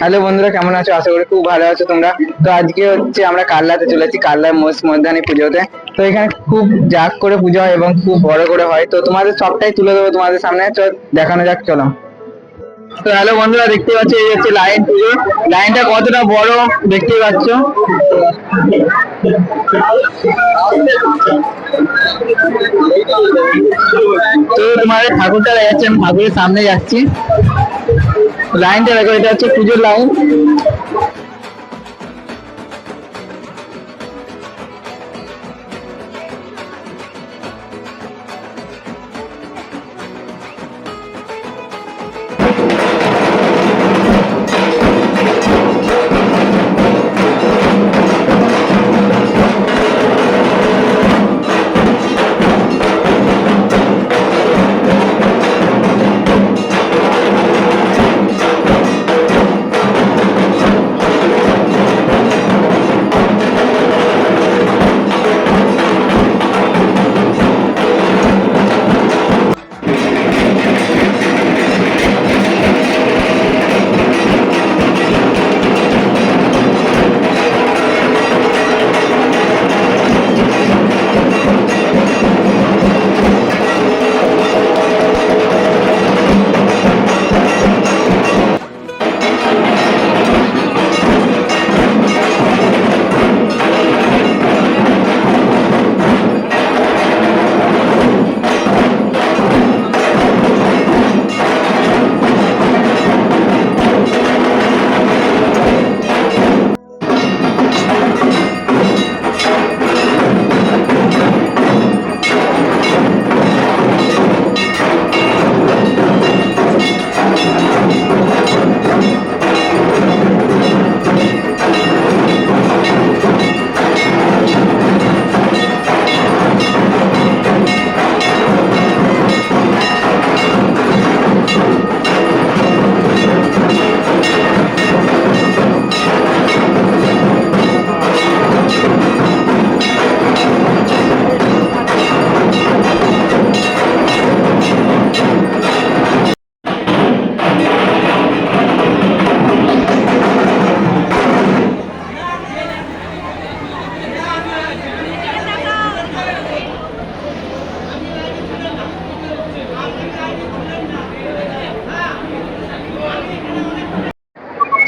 Hello বন্ধুরা, কেমন আছো? আশা করি খুব ভালো আছো তোমরা। তো আজকে হচ্ছে আমরা কাল্লাতে পুজোতে। তো এখানে খুব করে পুজো হয় এবং খুব বড় করে হয়। তো তোমাদের সবটাই তুলে দেবো তোমাদের সামনে। দেখানো যাক, চলো। তো হ্যালো বন্ধুরা, দেখতে পাচ্ছ, এই হচ্ছে লাইন পুজো। লাইনটা কতটা বড় দেখতেই পাচ্ছ? তো তোমাদের ঠাকুরটা আমি ঠাকুরের সামনে যাচ্ছি। লাইনটা দেখো এটা হচ্ছে পুজোর লাইন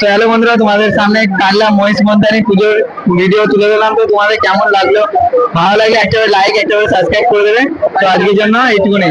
তো হ্যালো বন্ধুরা, তোমাদের সামনে কাল্লা মহেশ মন্দানি পুজোর ভিডিও তুলে দিলাম তো তোমাদের কেমন লাগল? ভালো লাগলে একটা লাইক একটা সাবস্ক্রাইব করে দেবে। তো আজকের জন্য এইটুকুনি।